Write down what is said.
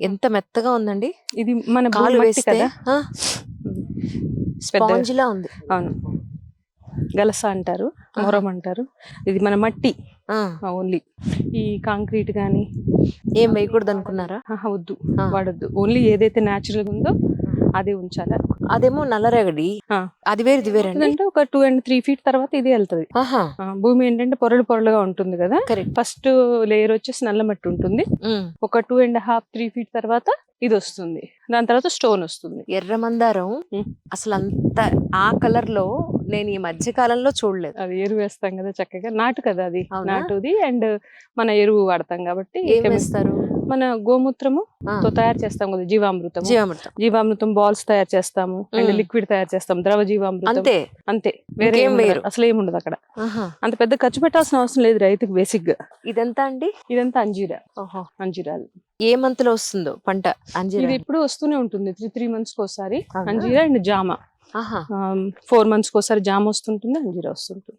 ఎంత మెత్తగా ఉందండి? ఇది మన కాలు వేస్తే కదా? ఆ, పెద్ద స్పాంజ్ లా ఉంది. అవును. గలస అంటారు. మొరం అంటారు. ఇది మన మట్టి. ఓన్లీ. ఈ కాంక్రీట్ కానీ ఏం వేయకూడదు అనుకున్నారా వద్దు. వాడొద్దు. ఓన్లీ ఏదైతే న్యాచురల్ ఉందో అదే ఉంచాలి. అదేమో నల్లరేగడి. అది వేరు ఇది వేరండి. అంటే ఒక టూ అండ్ త్రీ ఫీట్ తర్వాత ఇది వెళ్తది. భూమి ఏంటంటే పొరలు పొరలుగా ఉంటుంది కదా. ఫస్ట్ లేయర్ వచ్చేసి నల్ల మట్టి ఉంటుంది. ఒక two and half three feet తర్వాత ఇది వస్తుంది. దాని తర్వాత స్టోన్ వస్తుంది. ఎర్ర మందారం. అసలు అంత ఆ కలర్లో నేను ఈ మధ్య కాలంలో చూడలేదు. అది ఎరువు వేస్తాం కదా చక్కగా. నాటు కదా అది? నాటుది అండ్ మన ఎరువు వాడతాం కాబట్టి ఏం వేస్తారు? మన గోమూత్రము తో తయారు చేస్తాం కదా జీవామృతం జీవామృతం. జీవామృతం బాల్స్ తయారు చేస్తాము అండ్. లిక్విడ్ తయారు చేస్తాం ద్రవ జీవామృతం. అంతే. అంతే. వేరే ఉండదు. అసలు ఏముండదు అక్కడ. అంత పెద్ద ఖర్చు పెట్టాల్సిన అవసరం లేదు రైతుకు బేసిక్గా ఇదంతా అండి? ఇదంతా అంజీరా. అంజీరాలు. ఏ మంత్లో వస్తుందో పంట అంజీరా? ఇది ఎప్పుడు వస్తూనే ఉంటుంది. త్రీ త్రీ మంత్స్కి ఒకసారి? అంజీరా అండ్ జామ. ఫోర్ మంత్స్కి ఒకసారి జామ వస్తుంటుంది అంజీరా వస్తుంటుంది.